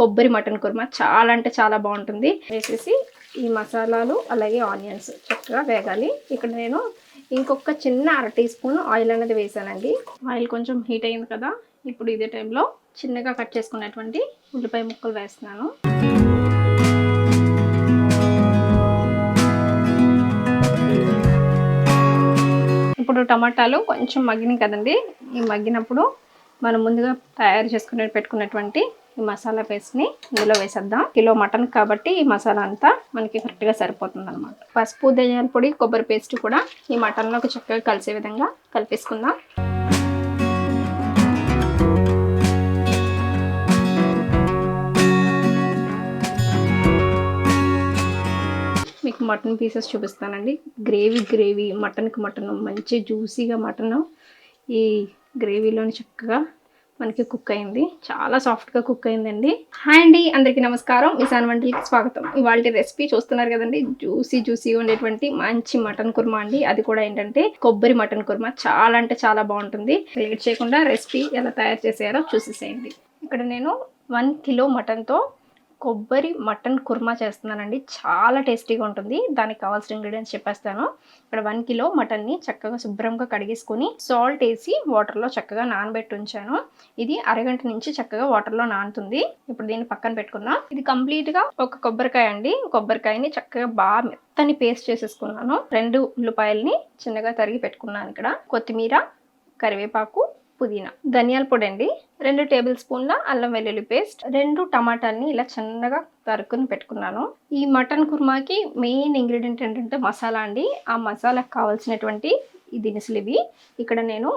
కొబ్బరి మటన్ కుర్మా చాలా అంటే చాలా బాగుంటుంది. వేసేసి ఈ మసాలాలు అలాగే ఆనియన్స్ చక్కగా వేగాలి. ఇక్కడ నేను ఇంకొక చిన్న అర టీ స్పూన్ ఆయిల్ అనేది వేసానండి. ఆయిల్ కొంచెం హీట్ అయింది కదా ఇప్పుడు ఇదే టైంలో చిన్నగా కట్ చేసుకున్నటువంటి ఉల్లిపాయ ముక్కలు వేస్తున్నాను. ఇప్పుడు టమాటాలు కొంచెం మగ్గినాయి కదండి. ఈ మగ్గినప్పుడు మనం ముందుగా తయారు చేసుకునే పెట్టుకున్నటువంటి ఈ మసాలా పేస్ట్ని ఇందులో వేసేద్దాం. కిలో మటన్ కాబట్టి ఈ మసాలా అంతా మనకి కరెక్ట్గా సరిపోతుంది అనమాట పసుపు ధనియాల పొడి కొబ్బరి పేస్ట్ కూడా ఈ మటన్లోకి చక్కగా కలిసే విధంగా కలిపేసుకుందాం. మీకు మటన్ పీసెస్ చూపిస్తానండి. గ్రేవీ గ్రేవీ మటన్కి మటన్ మంచి జ్యూసీగా మటన్ ఈ గ్రేవీలోని చక్కగా మనకి కుక్ అయింది. చాలా సాఫ్ట్గా కుక్ అయిందండి. హాయ్ అండి అందరికీ నమస్కారం. ఇసాన్ వంటలకి స్వాగతం. ఇవాళ రెసిపీ చూస్తున్నారు కదండి. జ్యూసీ జ్యూసీగా ఉండేటువంటి మంచి మటన్ కుర్మా అండి. అది కూడా ఏంటంటే కొబ్బరి మటన్ కుర్మా. చాలా అంటే చాలా బాగుంటుంది. లేట్ చేయకుండా రెసిపీ ఎలా తయారు చేసారో చూసేసేయండి. ఇక్కడ నేను వన్ కిలో మటన్తో కొబ్బరి మటన్ కుర్మా చేస్తున్నానండి. చాలా టేస్టీగా ఉంటుంది. దానికి కావాల్సిన ఇంగ్రీడియంట్స్ చెప్పేస్తాను. ఇక్కడ వన్ కిలో మటన్ని చక్కగా శుభ్రంగా కడిగేసుకొని సాల్ట్ వేసి వాటర్లో చక్కగా నానబెట్టి ఉంచాను. ఇది అరగంట నుంచి చక్కగా వాటర్లో నానుతుంది. ఇప్పుడు దీన్ని పక్కన పెట్టుకున్నాం ఇది కంప్లీట్గా ఒక కొబ్బరికాయ అండి. కొబ్బరికాయని చక్కగా బాగా మెత్తని పేస్ట్ చేసేసుకున్నాను. రెండు ఉల్లిపాయల్ని చిన్నగా తరిగి పెట్టుకున్నాను ఇక్కడ. కొత్తిమీర కరివేపాకు పుదీనా ధనియాల పొడి అండి రెండు టేబుల్ స్పూన్ల అల్లం వెల్లుల్లి పేస్ట్ రెండు టమాటాలని ఇలా చిన్నగా తరుక్కుని పెట్టుకున్నాను. ఈ మటన్ కుర్మాకి మెయిన్ ఇంగ్రీడియంట్ ఏంటంటే మసాలా అండి. ఆ మసాలాకు కావాల్సినటువంటి ఈ దినుసులు ఇవి ఇక్కడ నేను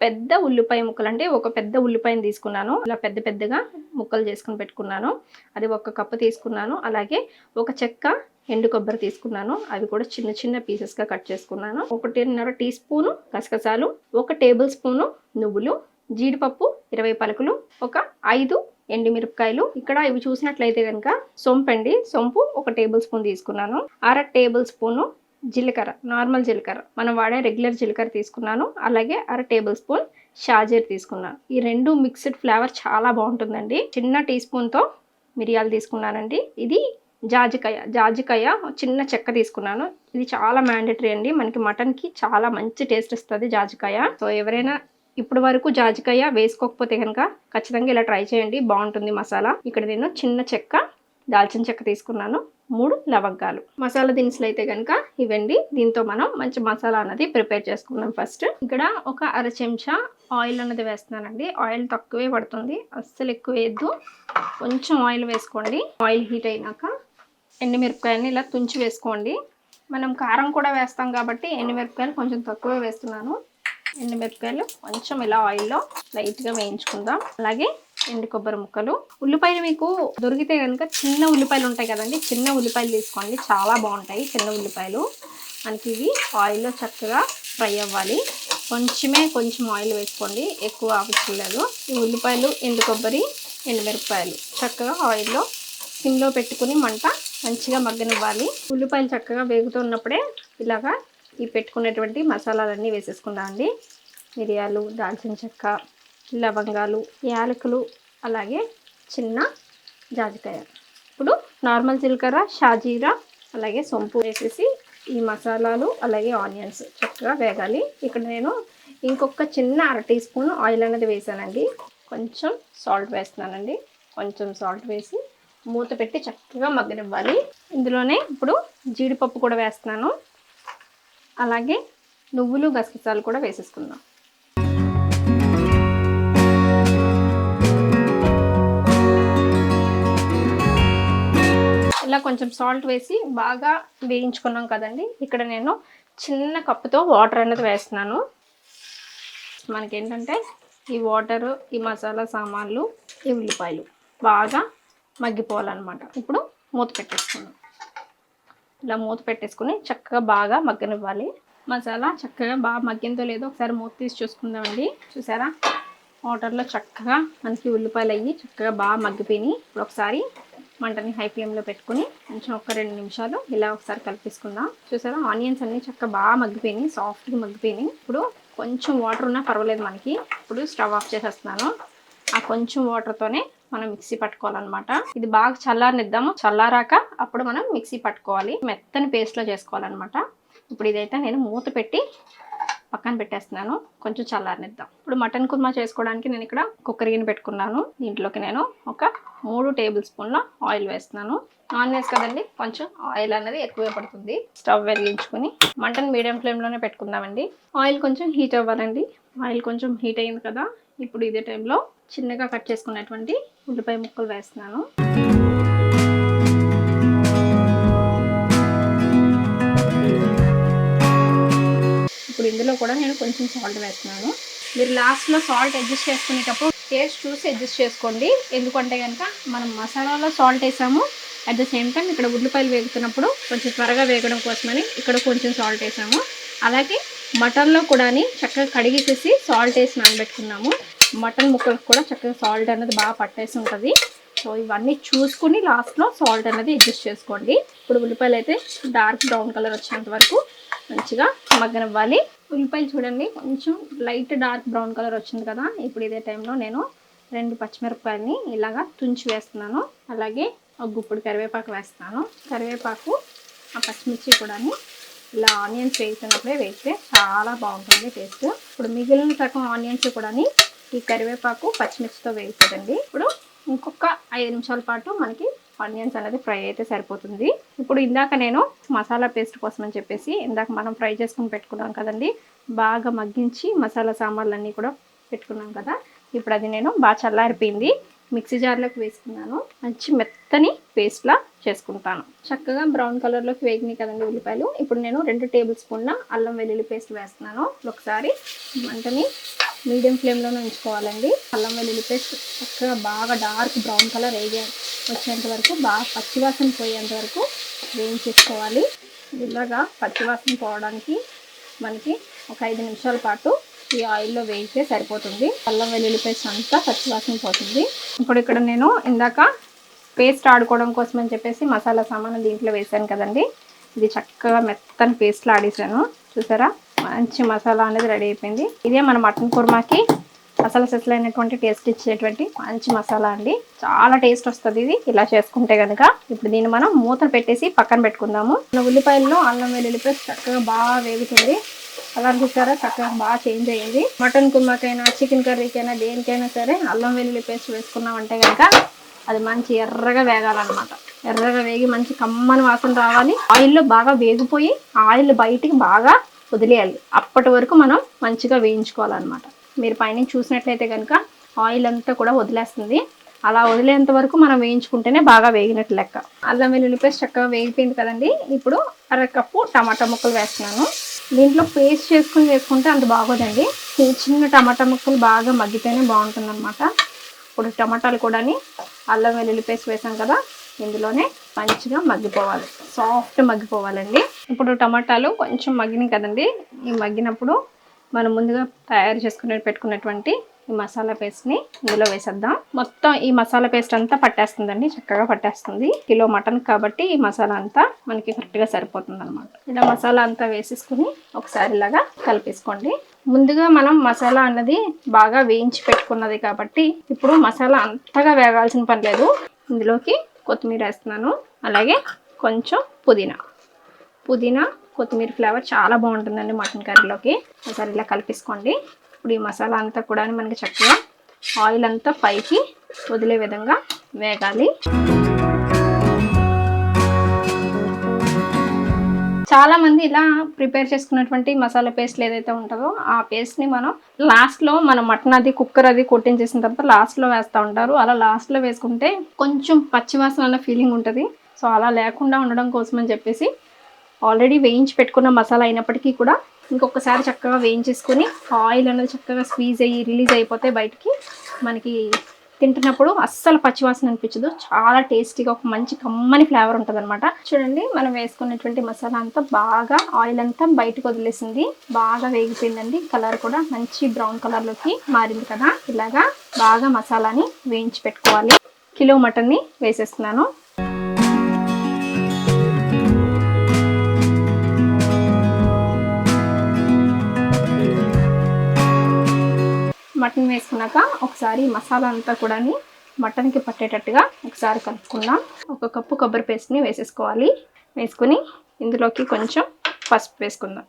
పెద్ద ఉల్లిపాయ ముక్కలు అంటే ఒక పెద్ద ఉల్లిపాయను తీసుకున్నాను. ఇలా పెద్ద పెద్దగా ముక్కలు చేసుకుని పెట్టుకున్నాను. అది ఒక కప్పు తీసుకున్నాను. అలాగే ఒక చెక్క ఎండు కొబ్బరి తీసుకున్నాను. అవి కూడా చిన్న చిన్న పీసెస్గా కట్ చేసుకున్నాను. ఒకటిన్నర టీ స్పూను గసగసాలు ఒక టేబుల్ స్పూను నువ్వులు జీడిపప్పు ఇరవై పలుకులు ఒక ఐదు ఎండుమిరపకాయలు. ఇక్కడ ఇవి చూసినట్లయితే కనుక సొంపు అండి. సొంపు ఒక టేబుల్ స్పూన్ తీసుకున్నాను. అర టేబుల్ స్పూను జీలకర్ర నార్మల్ జీలకర్ర. మనం వాడే రెగ్యులర్ జీలకర్ర తీసుకున్నాను. అలాగే అర టేబుల్ స్పూన్ షాజీర్ తీసుకున్నాను. ఈ రెండు మిక్స్డ్ ఫ్లేవర్ చాలా బాగుంటుందండి. చిన్న టీ స్పూన్తో మిరియాలు తీసుకున్నానండి. ఇది జాజికాయ జాజికాయ చిన్న చెక్క తీసుకున్నాను. ఇది చాలా మ్యాండేటరీ అండి. మనకి మటన్కి చాలా మంచి టేస్ట్ ఇస్తుంది జాజికాయ. సో ఎవరైనా ఇప్పుడు వరకు జాజికాయ వేసుకోకపోతే కనుక ఖచ్చితంగా ఇలా ట్రై చేయండి. బాగుంటుంది మసాలా. ఇక్కడ నేను చిన్న చెక్క దాల్చిన చెక్క తీసుకున్నాను. మూడు లవంగాలు. మసాలా దినుసులు అయితే కనుక ఇవండి దీంతో మనం మంచి మసాలా అన్నది ప్రిపేర్ చేసుకుందాం ఫస్ట్. ఇక్కడ ఒక అర చెంచా ఆయిల్ అన్నది వేస్తున్నానండి. ఆయిల్ తక్కువే పడుతుంది. అస్సలు ఎక్కువ వేయద్దు. కొంచెం ఆయిల్ వేసుకోండి. ఆయిల్ హీట్ అయినాక ఎండుమిరపకాయలని ఇలా తుంచి వేసుకోండి. మనం కారం కూడా వేస్తాం కాబట్టి ఎండుమిరపకాయలు కొంచెం తక్కువే వేస్తున్నాను. ఎండుమిరపకాయలు కొంచెం ఇలా ఆయిల్లో లైట్గా వేయించుకుందాం. అలాగే ఎండు కొబ్బరి ముక్కలు. ఉల్లిపాయలు మీకు దొరికితే కనుక చిన్న ఉల్లిపాయలు ఉంటాయి కదండి చిన్న ఉల్లిపాయలు తీసుకోండి. చాలా బాగుంటాయి చిన్న ఉల్లిపాయలు. మనకి ఇవి ఆయిల్లో చక్కగా ఫ్రై అవ్వాలి. కొంచెమే కొంచెం ఆయిల్ వేసుకోండి. ఎక్కువ అవసరం ఈ ఉల్లిపాయలు ఎండు కొబ్బరి ఎండుమిరపకాయలు చక్కగా ఆయిల్లో సిమ్లో పెట్టుకుని మంట మంచిగా మగ్గనివ్వాలి. ఉల్లిపాయలు చక్కగా వేగుతున్నప్పుడే ఇలాగా ఈ పెట్టుకునేటువంటి మసాలాలన్నీ వేసేసుకుందామండి మిరియాలు దాల్చిన చెక్క లవంగాలు యాలకులు అలాగే చిన్న జాజికాయ. ఇప్పుడు నార్మల్ జీలకర్ర షాజీరా అలాగే సొంపు వేసేసి ఈ మసాలాలు అలాగే ఆనియన్స్ చక్కగా వేగాలి. ఇక్కడ నేను ఇంకొక చిన్న అర టీ స్పూన్ ఆయిల్ అనేది వేసానండి. కొంచెం సాల్ట్ వేస్తున్నానండి. కొంచెం సాల్ట్ వేసి మూత పెట్టి చక్కగా మగ్గనివ్వాలి. ఇందులోనే ఇప్పుడు జీడిపప్పు కూడా వేస్తున్నాను. అలాగే నువ్వులు గసగసాలు కూడా వేసేసుకుందాం. ఇలా కొంచెం సాల్ట్ వేసి బాగా వేయించుకున్నాం కదండి. ఇక్కడ నేను చిన్న కప్పుతో వాటర్ అనేది వేస్తున్నాను. మనకేంటంటే ఈ వాటరు ఈ మసాలా సామాన్లు ఈ ఉల్లిపాయలు బాగా మగ్గిపోవాలన్నమాట. ఇప్పుడు మూత పెట్టేసుకుందాం. ఇలా మూత పెట్టేసుకుని చక్కగా బాగా మగ్గనివ్వాలి. మసాలా చక్కగా బాగా మగ్గిందో లేదో ఒకసారి మూత తీసి చూసుకుందామండి. చూసారా? వాటర్లో చక్కగా మనకి ఉల్లిపాయలు అయ్యి చక్కగా బాగా మగ్గిపోయినాయి. ఇప్పుడు ఒకసారి మంటని హై ఫ్లేమ్లో పెట్టుకుని కొంచెం ఒక రెండు నిమిషాలు ఇలా ఒకసారి కలిపేసుకుందాం. చూసారా? ఆనియన్స్ అన్నీ చక్కగా బాగా మగ్గిపోయినాయి. సాఫ్ట్గా మగ్గిపోయినాయి. ఇప్పుడు కొంచెం వాటర్ ఉన్నా పర్వాలేదు మనకి. ఇప్పుడు స్టవ్ ఆఫ్ చేసేస్తున్నాను. ఆ కొంచెం వాటర్తోనే మనం మిక్సీ పట్టుకోవాలన్నమాట. ఇది బాగా చల్లారనిద్దాము. చల్లారాక అప్పుడు మనం మిక్సీ పట్టుకోవాలి. మెత్తని పేస్ట్లో చేసుకోవాలన్నమాట. ఇప్పుడు ఇదైతే నేను మూత పెట్టి పక్కన పెట్టేస్తున్నాను. కొంచెం చల్లారనిద్దాం. ఇప్పుడు మటన్ కుర్మా చేసుకోవడానికి నేను ఇక్కడ కుక్కర్ గిన్నె పెట్టుకున్నాను. దీంట్లోకి నేను ఒక మూడు టేబుల్ స్పూన్ల ఆయిల్ వేస్తున్నాను. నాన్ వేస్ కదండి కొంచెం ఆయిల్ అనేది ఎక్కువే పడుతుంది. స్టవ్ వెలిగించుకుని మటన్ మీడియం ఫ్లేమ్లోనే పెట్టుకుందామండి. ఆయిల్ కొంచెం హీట్ అవ్వాలండి. ఆయిల్ కొంచెం హీట్ అయింది కదా ఇప్పుడు ఇదే టైంలో చిన్నగా కట్ చేసుకున్నటువంటి ఉల్లిపాయ ముక్కలు వేస్తున్నాను. ఇప్పుడు ఇందులో కూడా నేను కొంచెం సాల్ట్ వేస్తున్నాను. మీరు లాస్ట్లో సాల్ట్ అడ్జస్ట్ చేసుకునేటప్పుడు టేస్ట్ చూసి అడ్జస్ట్ చేసుకోండి. ఎందుకంటే కనుక మనం మసాలాలో సాల్ట్ వేసాము అట్ ద సేమ్ టైం ఇక్కడ ఉల్లిపాయలు వేగుతున్నప్పుడు కొంచెం త్వరగా వేగడం కోసమని ఇక్కడ కొంచెం సాల్ట్ వేసాము. అలాగే మటన్లో కూడా చక్కగా కడిగేసేసి సాల్ట్ వేసి నానబెట్టుకున్నాము. మటన్ ముక్కలకు కూడా చక్కగా సాల్ట్ అనేది బాగా పట్టేసి ఉంటుంది. సో ఇవన్నీ చూసుకుని లాస్ట్లో సాల్ట్ అనేది అడ్జస్ట్ చేసుకోండి. ఇప్పుడు ఉల్లిపాయలు అయితే డార్క్ బ్రౌన్ కలర్ వచ్చేంత వరకు మంచిగా మగ్గనివ్వాలి. ఉల్లిపాయలు చూడండి కొంచెం లైట్ డార్క్ బ్రౌన్ కలర్ వచ్చింది కదా. ఇప్పుడు ఇదే టైంలో నేను రెండు పచ్చిమిరపకాయలని ఇలాగా తుంచి వేస్తున్నాను. అలాగే ఒక గుప్పుడు కరివేపాకు వేస్తాను. కరివేపాకు ఆ పచ్చిమిర్చి కూడా ఇలా ఆనియన్స్ వేస్తున్నప్పుడే వేస్తే చాలా బాగుంటుంది టేస్ట్ ఇప్పుడు మిగిలిన సగం ఆనియన్స్ కూడా ఈ కరివేపాకు పచ్చిమిర్చితో వేగుతుందండి. ఇప్పుడు ఇంకొక ఐదు నిమిషాల పాటు మనకి ఆనియన్స్ అనేది ఫ్రై అయితే సరిపోతుంది. ఇప్పుడు ఇందాక నేను మసాలా పేస్ట్ కోసం అని చెప్పేసి ఇందాక మనం ఫ్రై చేసుకుని పెట్టుకున్నాం కదండి. బాగా మగ్గించి మసాలా సామాన్లన్నీ కూడా పెట్టుకున్నాం కదా. ఇప్పుడు అది నేను బాగా చల్లారిపోయింది. మిక్సీ జార్లోకి వేసుకున్నాను. మంచి మెత్తని పేస్ట్లా చేసుకుంటాను. చక్కగా బ్రౌన్ కలర్లోకి వేగినాయి కదండి ఉల్లిపాయలు. ఇప్పుడు నేను రెండు టేబుల్ స్పూన్ల అల్లం వెల్లుల్లి పేస్ట్ వేస్తున్నాను. ఒకసారి మంటని మీడియం ఫ్లేమ్లోనే ఉంచుకోవాలండి. అల్లం వెల్లుల్లి పేస్ట్ చక్కగా బాగా డార్క్ బ్రౌన్ కలర్ వేగే వచ్చేంత వరకు బాగా పచ్చివాసన పోయేంత వరకు వేయించేసుకోవాలి. ఇలాగా పచ్చివాసన పోవడానికి మనకి ఒక ఐదు నిమిషాల పాటు ఈ ఆయిల్లో వేయితే సరిపోతుంది. అల్లం వెల్లుల్లి పేస్ట్ అంతా పచ్చివాసన పోతుంది. ఇప్పుడు ఇక్కడ నేను ఇందాక పేస్ట్ ఆడుకోవడం కోసం అని చెప్పేసి మసాలా సామాను దీంట్లో వేసాను కదండి. ఇది చక్కగా మెత్తని పేస్ట్లో ఆడేసాను చూసారా? మంచి మసాలా అనేది రెడీ అయిపోయింది. ఇదే మన మటన్ కుర్మాకి మసాలా అయినటువంటి టేస్ట్ ఇచ్చేటువంటి మంచి మసాలా అండి. చాలా టేస్ట్ వస్తుంది ఇది. ఇలా చేసుకుంటే కనుక ఇప్పుడు దీన్ని మనం మూత పెట్టేసి పక్కన పెట్టుకుందాము. ఉల్లిపాయల్లో అల్లం వెల్లుల్లి పేస్ట్ చక్కగా బాగా వేగుతుంది. కలర్ చూసారా? చక్కగా బాగా చేంజ్ అయ్యింది. మటన్ కుమ్మకైనా చికెన్ కర్రీకైనా దేనికైనా సరే అల్లం వెల్లుల్లి పేస్ట్ వేసుకున్నామంటే కనుక అది మంచి ఎర్రగా వేగాలన్నమాట. ఎర్రగా వేగి మంచి కమ్మని వాసన రావాలి. ఆయిల్లో బాగా వేగిపోయి ఆయిల్ బయటికి బాగా వదిలేయాలి. అప్పటి వరకు మనం మంచిగా వేయించుకోవాలన్నమాట. మీరు పైన చూసినట్లయితే కనుక ఆయిల్ అంతా కూడా వదిలేస్తుంది. అలా వదిలేంత వరకు మనం వేయించుకుంటేనే బాగా వేగినట్టు లెక్క. అల్లం వెల్లుల్లి పేస్ట్ చక్కగా వేగిపోయింది కదండి. ఇప్పుడు అరకప్పు టమాటా ముక్కలు వేస్తున్నాను. దీంట్లో పేస్ట్ చేసుకుని వేసుకుంటే అంత బాగోదండి. చిన్న చిన్న టమాటా ముక్కలు బాగా మగ్గితేనే బాగుంటుంది అనమాట ఇప్పుడు టమాటాలు కూడా అల్లం వెల్లుల్లి పేస్ట్ వేసాం కదా ఇందులోనే మంచిగా మగ్గిపోవాలి. సాఫ్ట్ మగ్గిపోవాలండి. ఇప్పుడు టమాటాలు కొంచెం మగ్గినాయి కదండి. ఈ మగ్గినప్పుడు మనం ముందుగా తయారు చేసుకునే పెట్టుకున్నటువంటి ఈ మసాలా పేస్ట్ని ఇందులో వేసేద్దాం. మొత్తం ఈ మసాలా పేస్ట్ అంతా పట్టేస్తుందండి చక్కగా పట్టేస్తుంది. కిలో మటన్ కాబట్టి ఈ మసాలా అంతా మనకి కరెక్ట్గా సరిపోతుంది అనమాట ఇలా మసాలా అంతా వేసేసుకుని ఒకసారి ఇలాగా కలిపేసుకోండి. ముందుగా మనం మసాలా అన్నది బాగా వేయించి పెట్టుకున్నది కాబట్టి ఇప్పుడు మసాలా అంతగా వేగాల్సిన పని లేదు. ఇందులోకి కొత్తిమీర వేస్తున్నాను. అలాగే కొంచెం పుదీనా. పుదీనా కొత్తిమీర ఫ్లేవర్ చాలా బాగుంటుందండి మటన్ కర్రీలోకి. ఒకసారి ఇలా కలిపేసుకోండి. ఇప్పుడు ఈ మసాలా అంతా కూడా మనకి చక్కగా ఆయిల్ అంతా పైకి వదిలే విధంగా వేగాలి. చాలా మంది ఇలా ప్రిపేర్ చేసుకున్నటువంటి మసాలా పేస్ట్ ఏదైతే ఉంటుందో ఆ పేస్ట్ని మనం లాస్ట్లో మనం మటన్ అది కుక్కర్ అది కొట్టించేసిన తర్వాత లాస్ట్లో వేస్తూ ఉంటారు. అలా లాస్ట్లో వేసుకుంటే కొంచెం పచ్చివాసన అన్న ఫీలింగ్ ఉంటుంది. సో అలా లేకుండా ఉండడం కోసం అని చెప్పేసి ఆల్రెడీ వేయించి పెట్టుకున్న మసాలా అయినప్పటికీ కూడా ఇంకొకసారి చక్కగా వేయించేసుకొని ఆయిల్ అనేది చక్కగా స్క్వీజ్ అయ్యి రిలీజ్ అయిపోతే బయటికి మనకి తింటున్నప్పుడు అస్సలు పచ్చివాసన అనిపించదు. చాలా టేస్టీగా ఒక మంచి కమ్మని ఫ్లేవర్ ఉంటుంది అనమాట చూడండి మనం వేసుకున్నటువంటి మసాలా అంతా బాగా ఆయిల్ అంతా బయటకు వదిలేసింది. బాగా వేగిపోయిందండి. కలర్ కూడా మంచి బ్రౌన్ కలర్లోకి మారింది కదా. ఇలాగా బాగా మసాలాని వేయించి పెట్టుకోవాలి. కిలో మటన్ని వేసేస్తున్నాను. మటన్ వేసుకున్నాక ఒకసారి మసాలా అంతా కూడా మటన్కి పట్టేటట్టుగా ఒకసారి కలుపుకుందాం. ఒక కప్పు కొబ్బరి పేస్ట్ని వేసేసుకోవాలి. వేసుకుని ఇందులోకి కొంచెం పసుపు వేసుకుందాం.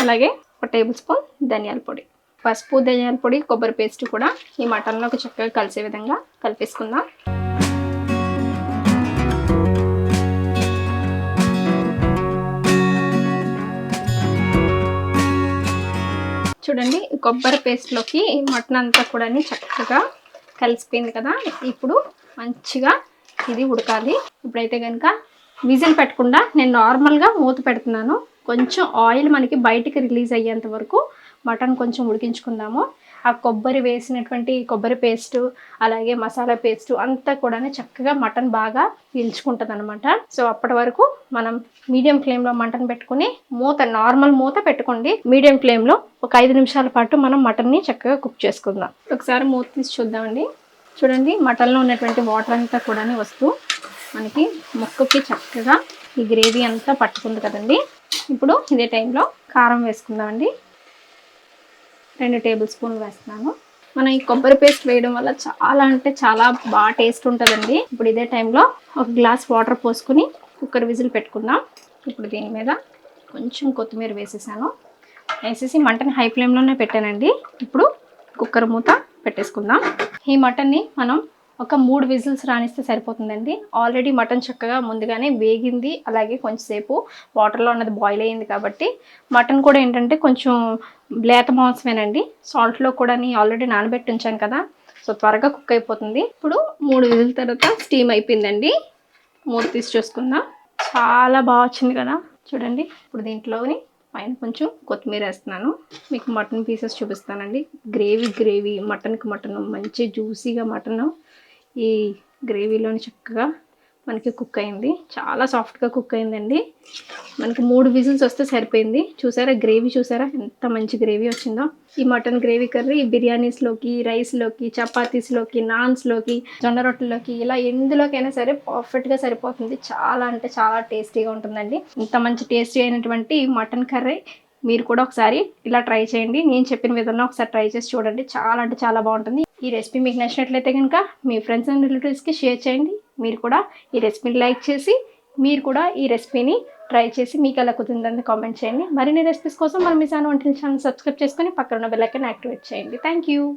అలాగే ఒక టేబుల్ స్పూన్ ధనియాల పొడి. పసుపు ధనియాల పొడి కొబ్బరి పేస్ట్ కూడా ఈ మటన్లోకి చక్కగా కలిసే విధంగా కలిపేసుకుందాం. చూడండి కొబ్బరి పేస్ట్లోకి మటన్ అంతా కూడా చక్కగా కలిసిపోయింది కదా. ఇప్పుడు మంచిగా ఇది ఉడకాలి. ఇప్పుడైతే కనుక విజిల్ పెట్టకుండా నేను నార్మల్గా మూత పెడుతున్నాను. కొంచెం ఆయిల్ మనకి బయటికి రిలీజ్ అయ్యేంత వరకు మటన్ కొంచెం ఉడికించుకుందాము. ఆ కొబ్బరి వేసినటువంటి కొబ్బరి పేస్ట్ అలాగే మసాలా పేస్ట్ అంతా కూడా చక్కగా మటన్ బాగా పీల్చుకుంటుంది అనమాట సో అప్పటి వరకు మనం మీడియం ఫ్లేమ్లో మటన్ పెట్టుకుని మూత నార్మల్ మూత పెట్టుకోండి. మీడియం ఫ్లేమ్లో ఒక ఐదు నిమిషాల పాటు మనం మటన్ని చక్కగా కుక్ చేసుకుందాం. ఒకసారి మూత తీసి చూద్దామండి. చూడండి మటన్లో ఉన్నటువంటి వాటర్ అంతా కూడా వస్తూ మనకి ముక్కకి చక్కగా ఈ గ్రేవీ అంతా పట్టుకుంది కదండి. ఇప్పుడు ఇదే టైంలో కారం వేసుకుందామండి. రెండు టేబుల్ స్పూన్లు వేస్తున్నాను. మనం ఈ కొబ్బరి పేస్ట్ వేయడం వల్ల చాలా అంటే చాలా బాగా టేస్ట్ ఉంటుందండి. ఇప్పుడు ఇదే టైంలో ఒక గ్లాస్ వాటర్ పోసుకుని కుక్కర్ విజిల్ పెట్టుకుందాం. ఇప్పుడు దీని మీద కొంచెం కొత్తిమీర వేసేసాను. వేసేసి మటన్ హై ఫ్లేమ్లోనే పెట్టానండి. ఇప్పుడు కుక్కర్ మూత పెట్టేసుకుందాం. ఈ మటన్ని మనం ఒక మూడు విజిల్స్ రానిస్తే సరిపోతుందండి. ఆల్రెడీ మటన్ చక్కగా ముందుగానే వేగింది. అలాగే కొంచెంసేపు వాటర్లో ఉన్నది బాయిల్ అయ్యింది కాబట్టి మటన్ కూడా ఏంటంటే కొంచెం లేత మాంసమేనండి. సాల్ట్లో కూడా ఆల్రెడీ నానబెట్టి ఉంచాను కదా సో త్వరగా కుక్ అయిపోతుంది. ఇప్పుడు మూడు విజిల్ తర్వాత స్టీమ్ అయిపోయిందండి. మూడు తీసి చూసుకుందాం. చాలా బాగా వచ్చింది కదా. చూడండి ఇప్పుడు దీంట్లోని పైన కొంచెం కొత్తిమీర వేస్తున్నాను. మీకు మటన్ పీసెస్ చూపిస్తానండి. గ్రేవీ గ్రేవీ మటన్కి మటన్ మంచి జ్యూసీగా మటన్ ఈ గ్రేవీలోని చక్కగా మనకి కుక్ అయింది. చాలా సాఫ్ట్గా కుక్ అయిందండి. మనకి మూడు విజిల్స్ వస్తే సరిపోయింది. చూసారా? గ్రేవీ చూసారా? ఎంత మంచి గ్రేవీ వచ్చిందో. ఈ మటన్ గ్రేవీ కర్రీ బిర్యానీస్లోకి రైస్లోకి చపాతీస్లోకి నాన్స్లోకి జొన్న రొట్టెలోకి ఇలా ఎందులోకైనా సరే పర్ఫెక్ట్గా సరిపోతుంది. చాలా అంటే చాలా టేస్టీగా ఉంటుందండి. ఇంత మంచి టేస్టీ అయినటువంటి మటన్ కర్రీ మీరు కూడా ఒకసారి ఇలా ట్రై చేయండి. నేను చెప్పిన విధంగా ఒకసారి ట్రై చేసి చూడండి. చాలా అంటే చాలా బాగుంటుంది. ఈ రెసిపీ మీకు నచ్చినట్లయితే కనుక మీ ఫ్రెండ్స్ అండ్ రిలేటివ్స్కి షేర్ చేయండి. మీరు కూడా ఈ రెసిపీని లైక్ చేసి మీరు కూడా ఈ రెసిపీని ట్రై చేసి మీకు ఎలా కుదిరిందని కామెంట్ చేయండి. మరిన్ని రెసిపీస్ కోసం మనం మీ ఛానల్ వంటల ఛానల్ సబ్స్క్రైబ్ చేసుకొని పక్కన ఉన్న బెల్ యాక్టివేట్ చేయండి. Thank you